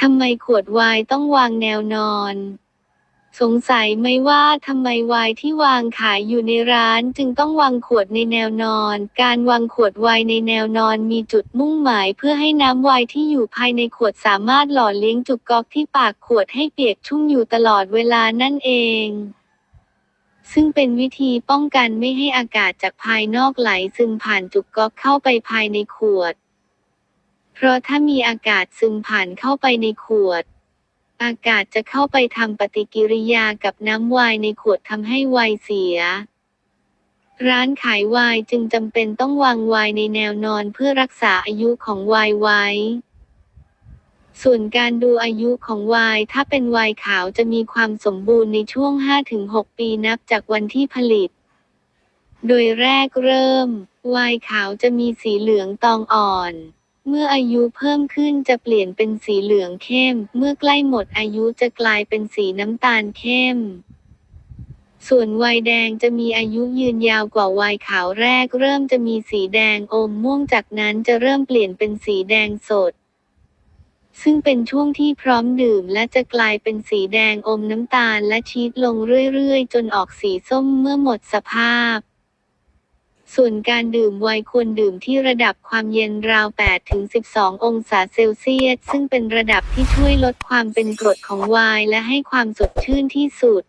ทำไมขวดไวน์ต้องวางแนวนอน สงสัยไหมว่าทำไมไวน์ที่วางขายอยู่ในร้านจึงต้องวางขวดในแนวนอน การวางขวดไวน์ในแนวนอนมีจุดมุ่งหมายเพื่อให้น้ำไวน์ที่อยู่ภายในขวดสามารถหล่อเลี้ยงจุกก๊อกที่ปากขวดให้เปียกชุ่มอยู่ตลอดเวลานั่นเองซึ่งเป็นวิธีป้องกันไม่ให้อากาศจากภายนอกไหลซึมผ่านจุกก๊อกเข้าไปภายในขวด เพราะถ้ามีอากาศซึมผ่านเข้าไปในขวด อากาศจะเข้าไปทำปฏิกิริยากับน้ำไวน์ในขวดทำให้ไวน์เสีย ร้านขายไวน์จึงจำเป็นต้องวางไวน์ในแนวนอนเพื่อรักษาอายุของไวน์ไว้ ส่วนการดูอายุของไวน์ถ้าเป็นไวน์ขาวจะมีความสมบูรณ์ในช่วง 5-6 ปีนับจากวันที่ผลิต โดยแรกเริ่ม ไวน์ขาวจะมีสีเหลืองตองอ่อน เมื่ออายุเพิ่มขึ้นจะเปลี่ยนเป็นสีเหลืองเข้ม เมื่อใกล้หมดอายุจะกลายเป็นสีน้ำตาลเข้ม ส่วนไวน์แดงจะมีอายุยืนยาวกว่าไวน์ขาวแรก เริ่มจะมีสีแดงอมม่วงจากนั้นจะเริ่มเปลี่ยนเป็นสีแดงสด ซึ่งเป็นช่วงที่พร้อมดื่มและจะกลายเป็นสีแดงอมน้ำตาลและชีสลงเรื่อยๆ จนออกสีส้มเมื่อหมดสภาพ ส่วนการดื่มไวน์ควรดื่มที่ระดับความเย็นราว 8-12 องศาเซลเซียส ซึ่งเป็นระดับที่ช่วยลดความเป็นกรดของไวน์และให้ความสดชื่นที่สุด